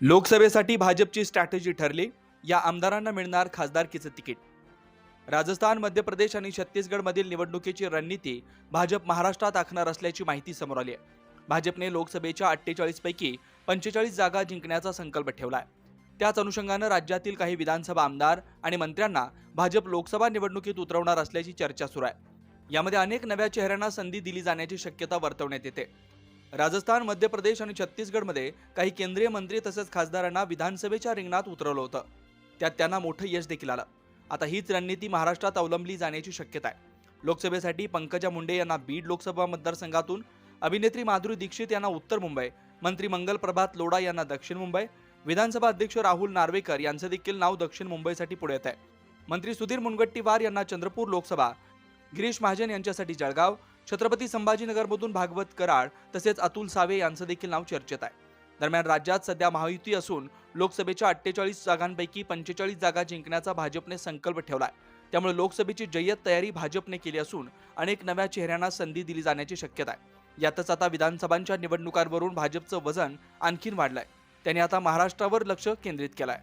लोकसभेसाठी भाजपची स्ट्रॅटेजी ठरली. या आमदारांना मिळणार खासदारकीचं तिकीट. राजस्थान मध्य प्रदेश आणि छत्तीसगडमधील निवडणुकीची रणनीती भाजप महाराष्ट्रात आखणार असल्याची माहिती समोर आली आहे. भाजपने लोकसभेच्या अठ्ठेचाळीसपैकी पंचेचाळीस जागा जिंकण्याचा संकल्प ठेवलाय त्याच अनुषंगानं राज्यातील काही विधानसभा आमदार आणि मंत्र्यांना भाजप लोकसभा निवडणुकीत उतरवणार असल्याची चर्चा सुरू आहे. यामध्ये अनेक नव्या चेहऱ्यांना संधी दिली जाण्याची शक्यता वर्तवण्यात येते. राजस्थान मध्य प्रदेश आणि छत्तीसगडमध्ये काही केंद्रीय मंत्री तसंच खासदारांना विधानसभेच्या रिंगणात उतरवलं होतं. त्यात त्यांना मोठं यश देखील आलं. आता हीच रणनीती महाराष्ट्रात अवलंबली जाण्याची शक्यता आहे. लोकसभेसाठी पंकजा मुंडे यांना बीड लोकसभा मतदारसंघातून अभिनेत्री माधुरी दीक्षित यांना उत्तर मुंबई मंत्री मंगल प्रभात लोढा यांना दक्षिण मुंबई विधानसभा अध्यक्ष राहुल नार्वेकर यांचं देखील नाव दक्षिण मुंबईसाठी पुढे येत आहे. मंत्री सुधीर मुनगट्टीवार यांना चंद्रपूर लोकसभा गिरीश महाजन यांच्यासाठी जळगाव छत्रपती संभाजीनगरमधून भागवत कराड तसेच अतुल सावे यांचं देखील नाव चर्चेत आहे. दरम्यान राज्यात सध्या महायुती असून लोकसभेच्या अठ्ठेचाळीस जागांपैकी पंचेचाळीस जागा जिंकण्याचा भाजपने संकल्प ठेवलाय. त्यामुळे लोकसभेची जय्यत तयारी भाजपने केली असून अनेक नव्या चेहऱ्यांना संधी दिली जाण्याची शक्यता आहे. यातच आता विधानसभांच्या निवडणुकांवरून भाजपचं वजन आणखीन वाढलंय. त्याने आता महाराष्ट्रावर लक्ष केंद्रित केलंय.